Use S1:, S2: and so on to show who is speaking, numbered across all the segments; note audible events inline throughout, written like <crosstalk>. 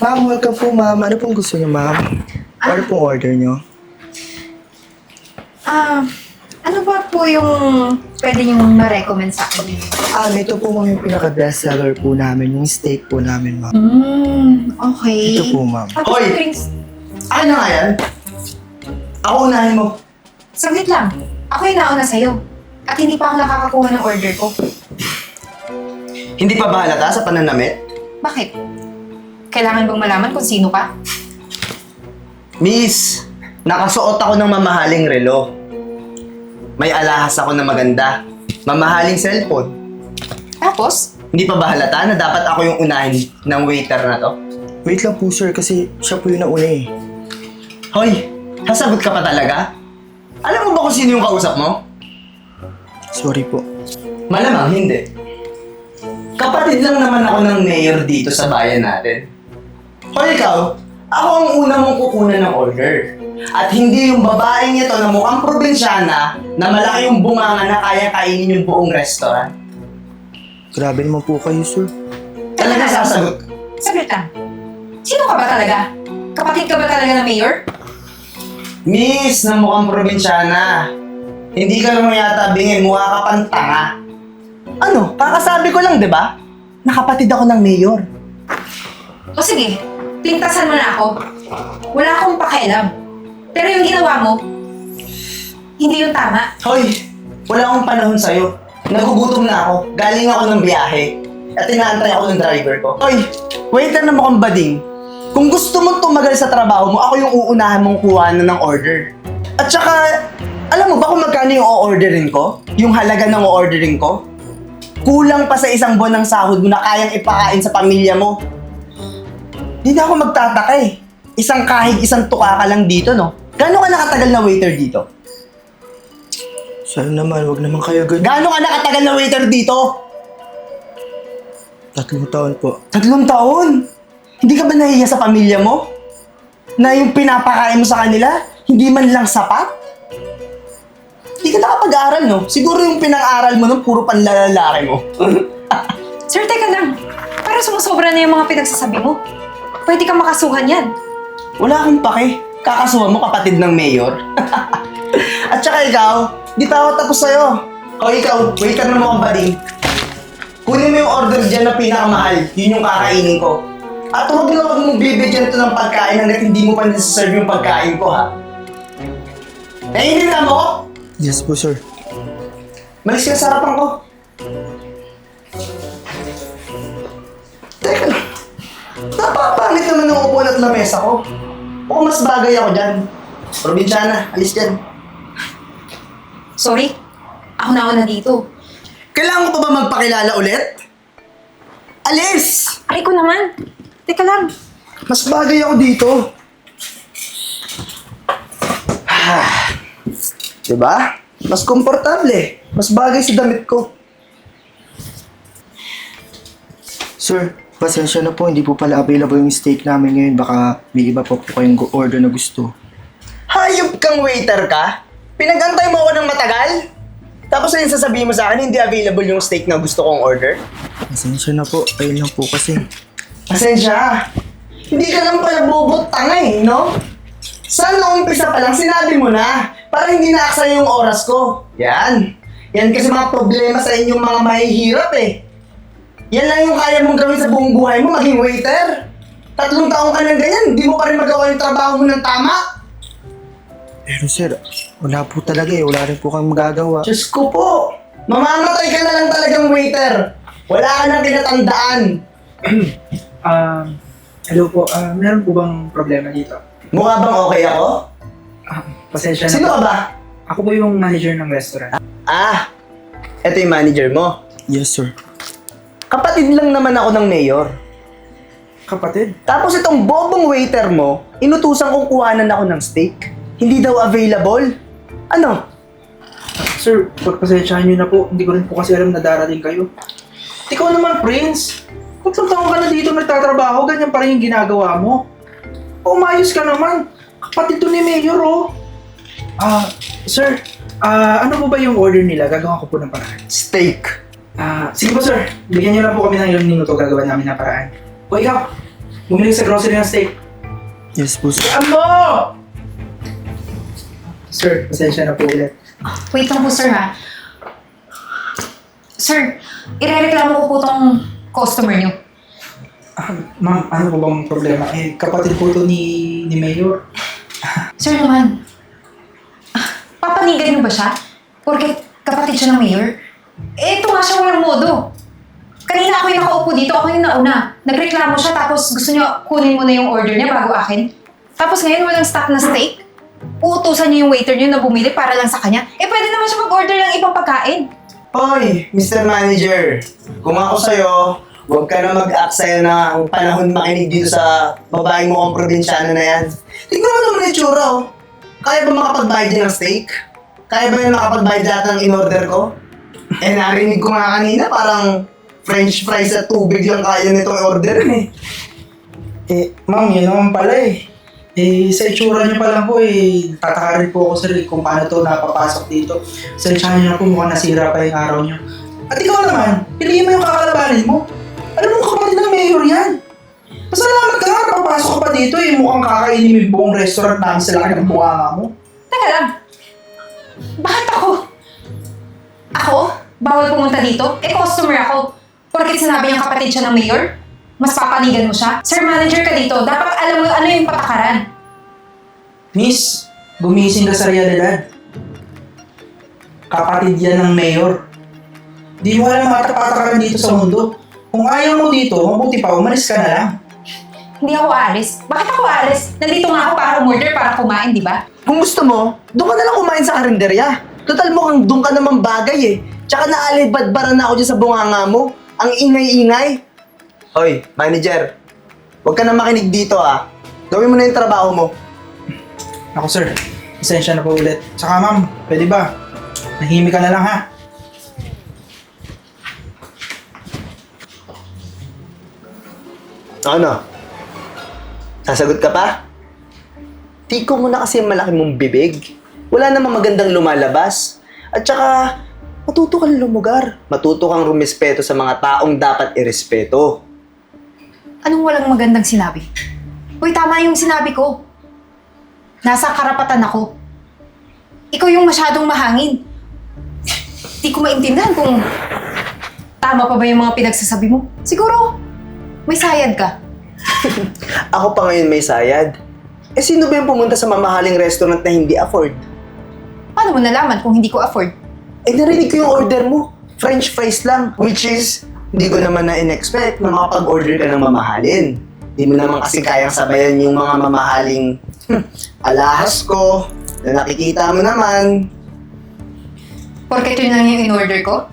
S1: Ma'am, welcome po ma'am. Ano pong gusto niyo ma'am? Ano pong order niyo?
S2: Ah, ano ba po yung pwede niyong ma-recommend sa akin?
S1: Ah, ito po ma'am yung pinaka-best seller po namin, yung steak po namin ma'am.
S2: Hmm, okay.
S1: Ito po ma'am.
S2: Tapos yung drinks.
S3: Ano nga yan? Ako unahin mo.
S2: Saglit lang. Ako yung nauna sa'yo. At hindi pa ako nakakakuha ng order ko.
S3: Hindi pa ba halata sa pananamit?
S2: Bakit? Kailangan bang malaman kung sino ka?
S3: Miss, nakasuot ako ng mamahaling relo. May alahas ako na maganda. Mamahaling cellphone.
S2: Tapos,
S3: Hindi pa ba halata na dapat ako yung unahin ng waiter na to?
S1: Wait lang po sir, kasi siya po yung nauna eh.
S3: Hoy, sasagot ka pa talaga? Alam mo ba kung sino yung kausap mo?
S1: Sorry po.
S3: Malamang hindi. Kapatid lang naman ako ng mayor dito sa bayan natin. Hoy ikaw, ako ang una mong kukunan ng order. At hindi yung babaeng ito na mukhang probinsyana na malaki yung bunganga na kaya kainin yung buong restaurant.
S1: Grabe naman po kayo sir.
S3: Talaga sasagot.
S2: saglit lang. Sino ka ba talaga? Kapatid ka ba talaga ng mayor?
S3: Miss, na mukhang probinsyana. Hindi ka naman yata bingin, mukha ka pang tanga. Ano, kakasabi ko lang, di ba? Nakapatid ako ng mayor.
S2: O sige, pintasan mo na ako. Wala akong pakialam. Pero yung ginawa mo, hindi yung tama.
S3: Hoy, wala akong panahon sa'yo. Nagugutom na ako. Galing ako ng biyahe. At inaantay ako ng driver ko. Hoy, waiter na mukhang bading. Kung gusto mong tumagal sa trabaho mo, ako yung uunahan mong kuha na ng order. At saka, alam mo ba kung magkano yung o-orderin ko? Yung halaga ng o-orderin ko? Kulang pa sa isang buwan ng sahod mo na kayang ipakain sa pamilya mo. Hindi na ako magtataka eh. Isang kahig, isang tuka ka lang dito, no? Gano'n ka nakatagal na waiter dito?
S1: Sir naman, wag naman kayo good.
S3: Gaano ka nakatagal na waiter dito?
S1: Tatlong taon po.
S3: Tatlong taon? Hindi ka ba nahiya sa pamilya mo? Na yung pinapakain mo sa kanila, hindi man lang sapat? Hindi ka nakapag-aral, no? Siguro yung pinang-aral mo nung puro panlalalaki mo. <laughs>
S2: Sir, teka lang. Para sumusobra na yung mga pinagsasabi mo. Pwede ka makasuhan yan.
S3: Wala akong pake. Kakasuhan mo kapatid ng mayor. <laughs> At saka ikaw, di pa ako tapos sa'yo. O ikaw, waiter na mukhang bading. Kunin mo yung order dyan na pinakamahal. Yun yung kakainin ko. At huwag na huwag mong bibigyan to ng pagkain hanggat hindi mo pa nasa-serve yung pagkain ko, ha? Naiintindihan mo?
S1: Yes po sir.
S3: Malis ka sa harapan ko. Ng upuan at lamesa ko. O mas bagay ako dyan. Probinsyana, alis dyan.
S2: Sorry. Ako na una dito.
S3: Kailangan ko pa ba magpakilala ulit? Alis!
S2: Aray ko naman. Teka lang.
S3: Mas bagay ako dito. Ah, diba? Mas komportable. Mas bagay sa damit ko.
S1: Sir, pasensya na po, hindi po pala available yung steak namin ngayon. Baka may iba pa po kayong order na gusto.
S3: Hayop kang waiter ka? Pinagantay mo ako ng matagal? Tapos yung sasabihin mo sa akin, hindi available yung steak na gusto kong order?
S1: Pasensya na po, ayun lang po kasi.
S3: Pasensya. Hindi ka lang pala bobot tanga eh, no? Sana umpisa pa lang, sinabi mo na. Para hindi naaksaya yung oras ko. Yan. Yan kasi mga problema sa inyong mga mahihirap eh. Yan lang yung kaya mong gawin sa buong buhay mo, maging waiter. Tatlong taong ka na ganyan, di mo pa rin magawa yung trabaho mo ng tama.
S1: Pero sir, wala po talaga eh. Wala rin po kang magagawa.
S3: Diyos ko po, mamamatay ka na lang talagang waiter. Wala ka nang tinatandaan.
S4: Um, <clears throat> hello po. Ah, meron po bang problema dito?
S3: Mukha bang okay ako?
S4: Ah, pasensya na
S3: Sino
S4: po.
S3: ka ba?
S4: Ako po yung manager ng restaurant.
S3: Ah, eto yung manager mo.
S1: Yes sir.
S3: Kapatid lang naman ako ng mayor.
S4: Kapatid?
S3: Tapos itong bobong waiter mo, inutusan kong kuhanan ako ng steak. Hindi daw available. Ano?
S4: Sir, pagpasensyahan nyo na po. Hindi ko rin po kasi alam na darating kayo. Ikaw naman, Prince. Tatlong taon ka na dito nagtatrabaho, ganyan pa rin yung ginagawa mo. Umayos ka naman. Kapatid to ni Mayor, oh. Ah, sir, ah, ano po ba yung order nila? Gagawa ko po ng paraan.
S3: Steak.
S4: Ah, sige po sir, bigyan niyo lang po kami ng ilang minuto gagawa namin ng paraan. O ikaw, Bumili sa grocery ng steak.
S1: Yes po, sir.
S4: Amo! Sir, pasensya na po ulit.
S2: Wait lang po, sir, ha? Sir, irereklamo ko po tong customer niyo.
S4: Ah, ma'am, ano po bang problema? Eh, kapatid po ito ni, ni Mayor.
S2: Sir naman, ah, papanigan niyo ba siya? Porque kapatid siya ng mayor? Eh, ito nga siya walang modo. Kanina ako yung nakaupo dito, ako yung nauna. Nagreklamo siya tapos gusto niya kunin mo na yung order niya bago akin. Tapos ngayon walang stock na steak. Uutusan niyo yung waiter niyo na bumili para lang sa kanya. Eh, pwede naman siya mag-order ng ibang pagkain.
S3: Hoy, Mr. Manager, kung ako sa'yo, huwag ka na mag-aksaya na ang panahon makinig dito sa babaeng mo ang probinsyano na yan. Tingnan mo naman yung tsura, oh. Kaya ba makapagbayad yan ng steak? Kaya ba yan makapagbayad lahat ng in-order ko? Eh, narinig ko nga kanina, parang french fries at tubig lang kaya nitong order eh.
S4: Eh, ma'am, yun naman pala eh. Eh, sa itsura niyo pa lang po eh, tataka rin po ako sir eh, kung paano to napapasok dito. Sa itsura niyo na po mukhang nasira pa yung araw niyo. At ikaw naman, piliin mo yung kakalabanin mo. Alam mo, kapatid ng mayor yan. Pasalamat ka nga, napapasok ka pa dito eh, mukhang kakainin mo yung buong restaurant namin sa laki ng bunganga mo.
S2: Teka lang. Bakit ako? Ako? Bawal pumunta dito? Eh, customer ako. Porkit sinabi niyang kapatid siya ng mayor? Mas papanigan mo siya? Sir, manager ka dito. Dapat alam mo ano yung patakaran.
S4: Miss, gumising ka sa realidad. Kapatid yan ng mayor. Di mo alam matapatakaran dito sa mundo. Kung ayaw mo dito, mabuti pa, umalis ka na lang.
S2: Hindi ako aalis. Bakit ako aalis? Nandito nga ako para umorder, para kumain, di ba?
S3: Kung gusto mo, doon ka na lang kumain sa karinderya. Total mukhang doon ka naman bagay eh. Tsaka naalibadbaran na ako dyan sa bunganga mo. Ang ingay-ingay. Hoy, manager. Huwag ka na makinig dito ah. Gawin mo na yung trabaho mo.
S4: Ako sir, pasensya na po ulit. Saka ma'am, pwede ba? Nahimik ka na lang ha.
S3: Ano? Sasagot ka pa? Tiko mo na kasi ang malaki mong bibig. Wala namang magandang lumalabas. At saka, matuto kang lumugar. Matuto kang rumispeto sa mga taong dapat irespeto.
S2: Anong walang magandang sinabi? Uy, tama yung sinabi ko. Nasa karapatan ako. Ikaw yung masyadong mahangin. Di ko maintindihan kung tama pa ba yung mga pinagsasabi mo. Siguro, may sayad ka. <laughs>
S3: Ako pa ngayon may sayad. Eh sino ba yung pumunta sa mamahaling restaurant na hindi afford?
S2: Paano mo nalaman kung hindi ko afford?
S3: Eh narinig ko yung order mo. French fries lang. Which is, hindi ko naman na in-expect na makapag-order ka ng mamahalin. Hindi mo naman kasi kayang sabayan yung mga mamahaling hmm, alahas ko na nakikita mo naman.
S2: Porket yun lang yung in-order ko?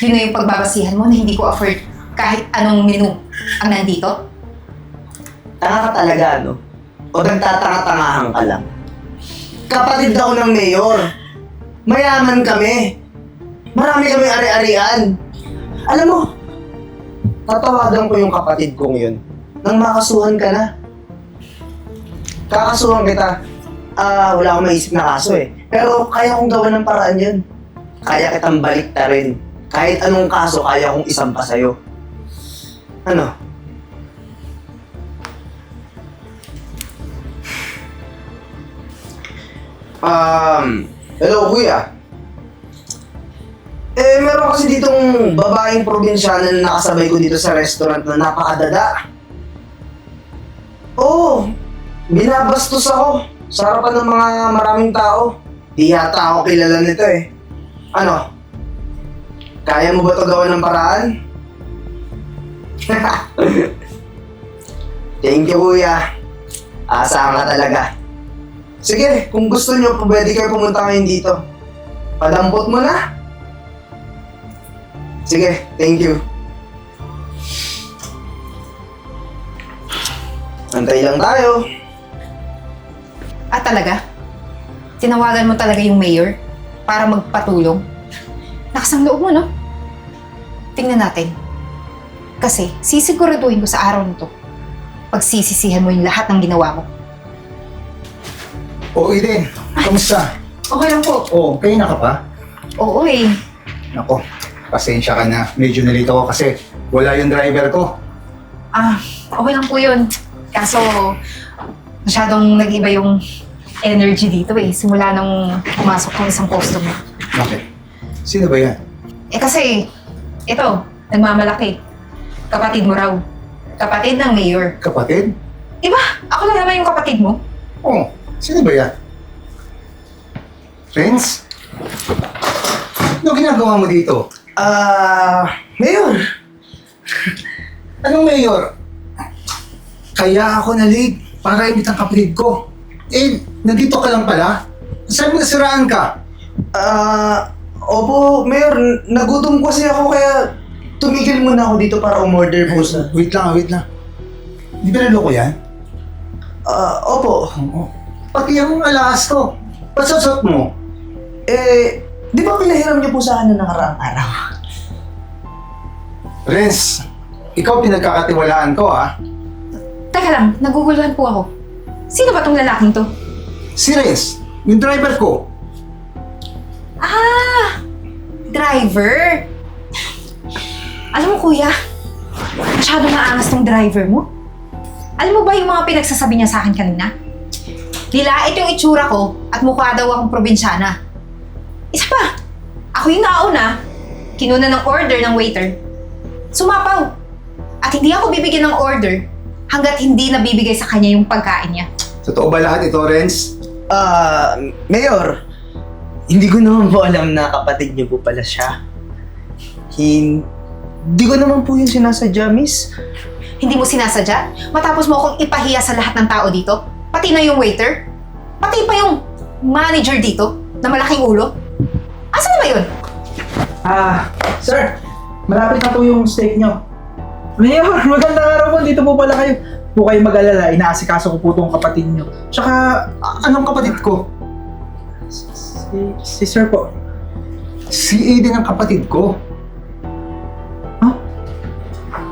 S2: Yun na yung pagbabasihan mo na hindi ko afford kahit anong menu ang nandito?
S3: Tanga ka talaga, no? O nagtatanga-tangahan ka lang? Kapatid ako ng mayor. Mayaman kami. Marami kami ari-arian. Alam mo, tatawagan ko yung kapatid kong yun nang makasuhan ka na. Kakasuhan kita. Ah, wala akong maisip na kaso eh. Pero kaya kong gawan ng paraan yun. Kaya kitang balik rin. Kahit anong kaso, kaya kong isampa sa'yo. Ano? Um, hello kuya. Eh, meron kasi ditong babaeng probinsyana na nakasabay ko dito sa restaurant na napakadada. Oo, binabastos ako sa harapan ng mga maraming tao. Di yata ako kilala nito eh. Ano? Kaya mo ba to gawa ng paraan? <laughs> Thank you kuya. Asahan ka talaga. Sige, kung gusto nyo, pwede kayo pumunta ngayon dito. Padampot mo na. Sige, thank you. Antay lang tayo.
S2: Ah, talaga? Tinawagan mo talaga yung mayor para magpatulong? Lakas ang loob mo, no? Tingnan natin. Kasi, sisiguraduhin ko sa araw nito, pagsisisihan mo yung lahat ng ginawa mo.
S5: O Eden, kamusta?
S2: Okay lang po.
S5: Oh, kayo na ka pa?
S2: Oo eh.
S5: Nako, pasensya ka na. Medyo nalito ako kasi wala yung driver ko.
S2: Ah, okay lang po yun. Kaso, masyadong nag-iba yung energy dito eh. Simula nung pumasok ng isang customer.
S5: Bakit? Sino ba yan?
S2: Eh kasi, ito, nagmamalaki. Kapatid mo raw. Kapatid ng mayor.
S5: Kapatid?
S2: Iba, ako lang naman yung kapatid mo.
S5: Oo. Sino ba yan? Friends? Ano ginagawa mo dito?
S3: Ah, Mayor! <laughs>
S5: Anong mayor? Kaya ako nalig para imit ang kapatid ko. Eh, nandito ka lang pala? Saan mo nasiraan ka?
S3: Ah, opo, Mayor, n- nagutom kasi ako kaya tumigil muna ako dito para umorder po sa...
S5: Wait lang, wait lang. Di ba naloko yan?
S3: Ah, opo.
S5: Oo. Pati yung alahas ko. Pasasot mo.
S3: Eh, di ba pinahiram niyo po sa akin na nakaraang araw?
S5: Renz, ikaw pinagkakatiwalaan ko ah.
S2: Teka lang, naguguluhan po ako. Sino ba tong lalaking to?
S5: Si Renz, yung driver ko.
S2: Ah! Driver! Alam mo kuya, masyado maangas tong driver mo. Alam mo ba yung mga pinagsasabi niya sa akin kanina? Nilait yung itsura ko at mukha daw akong probinsyana. Isa pa, ako yung nauna, kinuna ng order ng waiter. Sumapaw. At hindi ako bibigyan ng order hanggat hindi nabibigay sa kanya yung pagkain niya.
S5: Totoo ba lahat ito, Renz?
S3: Ah, Mayor, hindi ko naman po alam na kapatid niyo po pala siya. Hindi ko naman po yung sinasadya, miss.
S2: Hindi mo sinasadya? Matapos mo akong ipahiya sa lahat ng tao dito? Pati na yung waiter? Pati pa yung manager dito na malaking ulo? Asan na ba yun?
S4: Ah, sir, malapit na po yung steak nyo. Mayor, <laughs> magandang araw po. Dito po pala kayo. Po kayo mag-alala, inaasikaso ko po itong kapatid nyo. Tsaka,
S5: A- anong kapatid ko?
S4: si, si sir po.
S5: Si Aiden ang kapatid ko.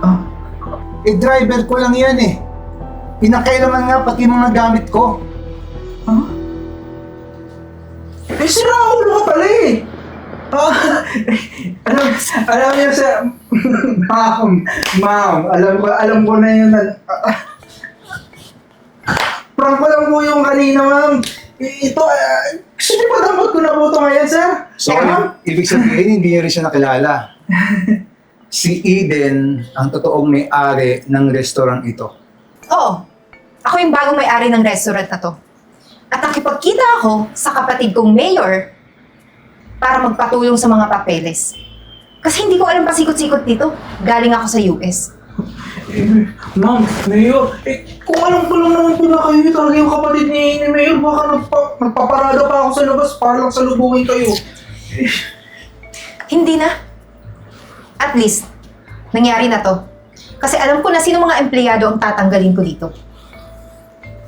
S4: Ah,
S5: Eh, driver ko lang yan eh. Pinakailaman nga pati yung mga gamit ko.
S4: eh, sira ang ulo ka pala eh. Ah, <laughs> alam, alam niyo sa, <laughs> ma'am, ma'am, alam ko, alam ko na yun. Ah, ah. prank ko lang po yung kanina, ma'am. Ito, uh, gusto niyo pa dapat ko na po ito ngayon, sir?
S5: So,
S4: Teka, ma'am.
S5: ibig sabihin, hindi niyo rin siya nakilala. <laughs> si Eden ang totoong may-ari ng restaurant ito.
S2: Oo. Ako yung bagong may-ari ng restaurant na to. At nakipagkita ako sa kapatid kong mayor para magpatulong sa mga papeles. Kasi hindi ko alam pasikot-sikot dito. Galing ako sa US. <laughs>
S4: Ma'am, Mayor, eh, kung alam ko lang naman po na kayo talaga yung kapatid ni, ni Mayor, baka nagpa, nagpaparada pa ako sa labas para lang salubungin kayo.
S2: Hindi na. At least, nangyari na to. Kasi alam ko na sino mga empleyado ang tatanggalin ko dito.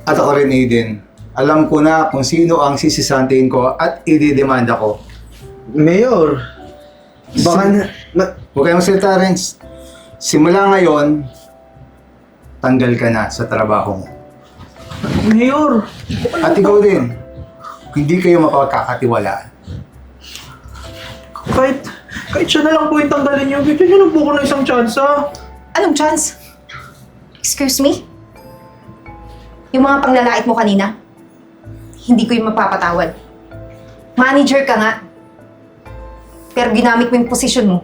S5: At ako rin, Aiden. Alam ko na kung sino ang sisisantiin ko at ididemanda ko.
S3: Mayor, baka na... ma-
S5: Huwag kayong magsalita, Renz. Simula ngayon, tanggal ka na sa trabaho mo.
S4: Mayor,
S5: At ikaw din, hindi kayo mapagkakatiwalaan.
S4: kahit, kahit siya na lang po yung tanggalin niyo, bigyan niyo lang po ko ng isang chance, ha?
S2: Anong chance? Excuse me? Yung mga panglalait mo kanina, hindi ko yung mapapatawad. Manager ka nga. Pero ginamit mo yung posisyon mo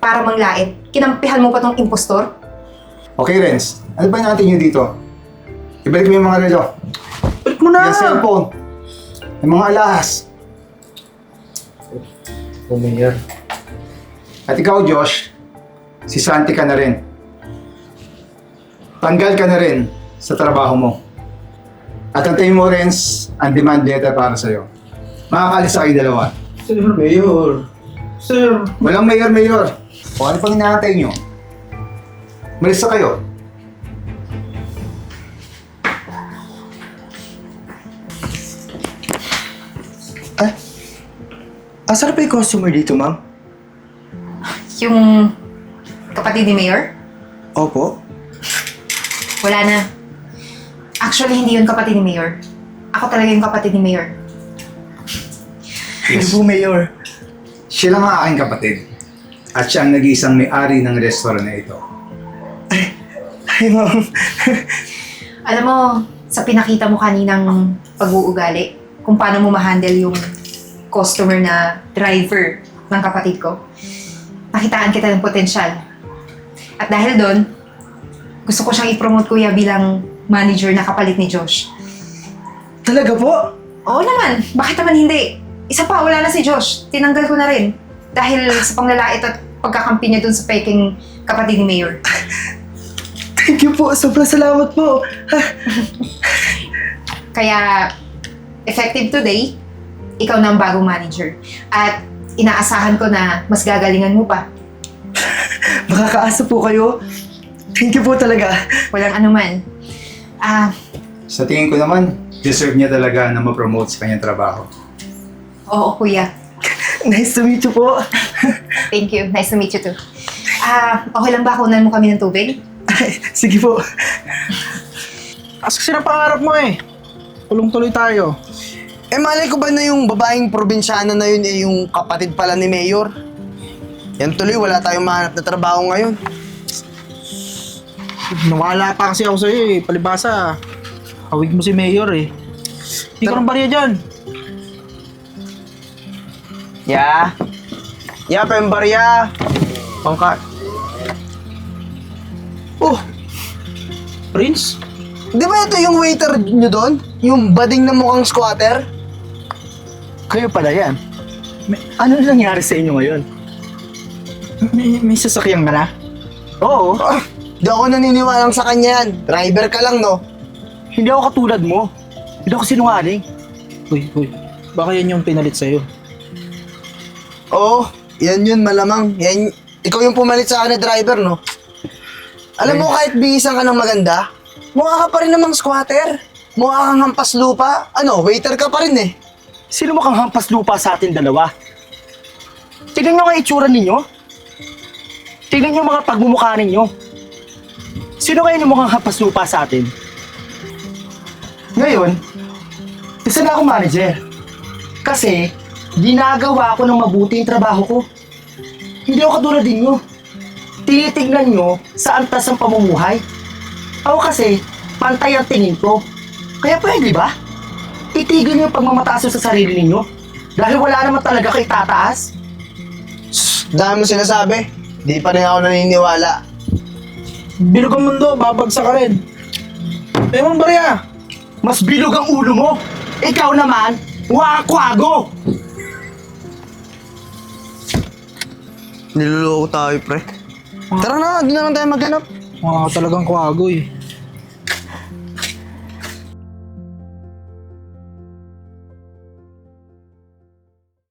S2: para manglait. Kinampihan mo pa tong impostor.
S5: Okay, Renz. Ano ba natin nyo dito? Ibalik mo yung mga relo.
S4: Ba't mo na?
S5: Yung cellphone. Yung mga alahas.
S3: Oh, Mayor.
S5: At ikaw, Josh, si Santi ka na rin. Tanggal ka na rin sa trabaho mo. At antayin mo, Renz, ang demand letter para sa'yo. Makakalis sa kayo dalawa.
S4: Sir, Mayor. Sir,
S5: Walang mayor-mayor. O ano pang inaantay nyo? Malis na kayo.
S1: Ah, asan na pa yung customer dito, ma'am?
S2: Yung kapatid ni Mayor,
S1: Opo.
S2: wala na. Actually, hindi yun kapatid ni Mayor. Ako talaga yung kapatid ni Mayor.
S1: Yes. po, Mayor.
S5: Siya lang ang aking kapatid. At siya ang nag-iisang may-ari ng restaurant na ito.
S6: Hi, ma'am.
S2: Alam mo, sa pinakita mo kaninang pag-uugali, kung paano mo ma-handle yung customer na driver ng kapatid ko, nakitaan kita ng potensyal. At dahil doon, gusto ko siyang i-promote kuya bilang manager na kapalit ni Josh.
S6: Talaga po?
S2: Oo naman, bakit naman hindi? Isa pa, wala na si Josh. Tinanggal ko na rin. Dahil sa panglalait at pagkakampi niya dun sa peking kapatid ni Mayor. <laughs>
S6: Thank you po. Sobrang salamat po. <laughs>
S2: Kaya, effective today, ikaw na ang bagong manager. At inaasahan ko na mas gagalingan mo pa. <laughs>
S6: Makakaasa po kayo. Thank you po talaga.
S2: Walang anuman. Ah,
S5: Sa tingin ko naman, deserve niya talaga na ma-promote sa kanyang trabaho.
S2: oo kuya. <laughs>
S6: Nice to meet you po. <laughs>
S2: Thank you. Nice to meet you too. Ah, okay lang ba kunan mo kami ng tubig?
S6: Sige po.
S4: As kasi na pangarap mo eh. Tulong-tuloy tayo.
S3: Eh malay ko ba na yung babaeng probinsyana na yun eh yung kapatid pala ni Mayor? Yan tuloy, wala tayong mahanap na trabaho ngayon.
S4: Nawala pa kasi ako sa'yo eh. Palibasa, hawig mo si Mayor eh. Hindi ko ng barya dyan.
S3: Ya. Ya, pembarya. Pangka. Oh,
S4: Prince?
S3: di ba ito yung waiter nyo doon? Yung bading na mukhang squatter?
S6: Kayo pala yan. May, ano nangyari sa inyo ngayon?
S4: May, may sasakyan ka na?
S6: Oo.
S3: Ah, di ako naniniwalang sa kanya yan. Driver ka lang, no?
S6: Hindi ako katulad mo. Hindi ako sinungaling.
S4: Uy, uy. Baka yan yung pinalit sa'yo.
S3: Oo, yan yun malamang. Yan, ikaw yung pumalit sa akin na driver, no? Alam mo, kahit bihisan ka ng maganda, mukha ka pa rin namang squatter. Mukha kang hampas lupa. Ano, waiter ka pa rin eh.
S6: Sino mukhang hampas lupa sa atin dalawa? Tignan nyo ang itsura ninyo. Tignan nyo mga pagmumukha ninyo. Sino kayo mukhang hampas lupa sa atin? Ngayon, isa na akong manager. Kasi, ginagawa ko ng mabuti yung trabaho ko. Hindi ako katulad ninyo. Tinitignan nyo sa antas ng pamumuhay. Ako kasi, pantay ang tingin ko. Kaya pwede ba? Itigil niyo yung pagmamataas sa sarili ninyo. Dahil wala naman talaga kayo tataas.
S3: Dami mo sinasabi. Di pa rin ako naniniwala.
S4: Bilog ang mundo, babagsak ka rin. Mong barya!
S6: Mas bilog ang ulo mo. Ikaw naman, wakwago.
S3: Niloloko tayo, pre. Tara na, doon na lang tayo maghanap.
S4: Mga talagang kwago eh.